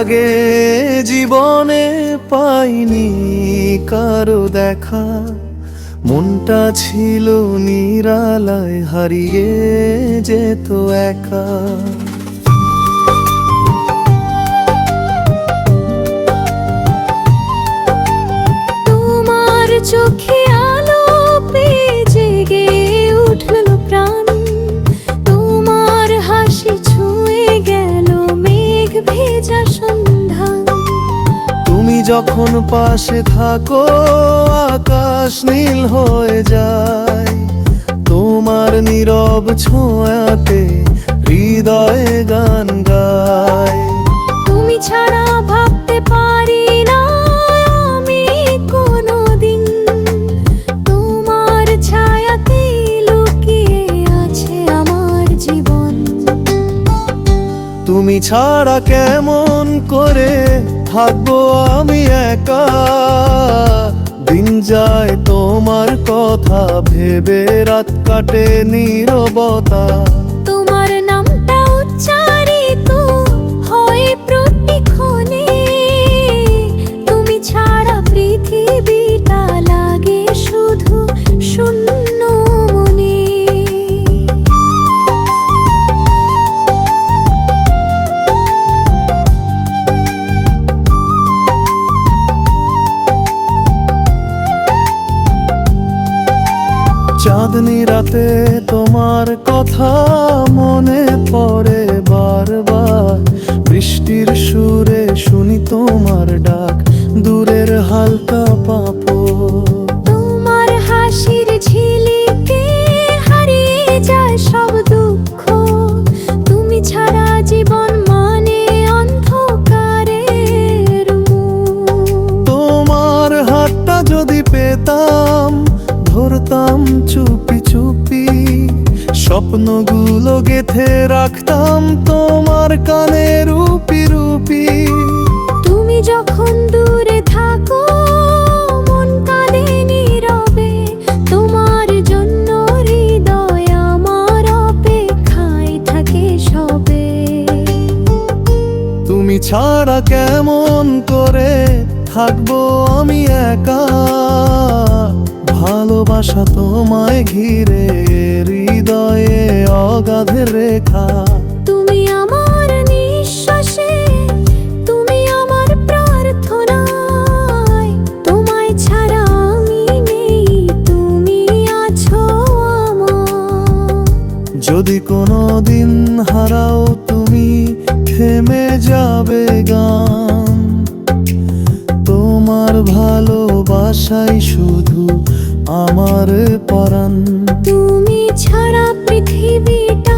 আগে জীবনে পাইনি কারও দেখা। মনটা ছিল নিরালায় হারিয়ে যেত একা। তুমি যখন পাশে থাকো আকাশ নীল হয়ে যায়। তোমার নীরব ছোঁয়াতে হৃদয়ে গান গায়। ছাড়া কেমন করে থাকব আমি একা? দিন যায় তোমার কথা ভেবে রাত কাটে নীরবতা। চাঁদনি রাতে তোমার কথা মনে পড়ে বারবার। বৃষ্টির সুরে শুনি তোমার ডাক দূরের হালকা পাপো তোমার হাসির ঝিলিকে হারিয়ে যায় সব দুঃখ। তুমি ছাড়া জীবন মানে অন্ধকারের। তোমার হাতটা যদি পেতাম ধরতাম চুপি চুপি স্বপ্নগুলো গেথে রাখতাম তোমার কানে রূপি রূপি। তুমি যখন দূরে থাকো মন কাঁদে নীরবে তোমার জন্য হৃদয় আমার অপেক্ষায় থাকে সবে। তুমি ছাড়া কেমন করে থাকব আমি একা? ভালোবাসা তোমায় ঘিরে হৃদয়ে অগাধের রেখা। তুমি আমার নিঃশ্বাসে তুমি আমার প্রার্থনায়। তোমায় ছাড়া আমি নেই তুমি আছো আমার। যদি কোনো দিন হারাও তুমি থেমে যাবে গান। তোমার ভালোবাসাই শুধু আমার পরাণ। তুমি ছাড়া পৃথিবীটা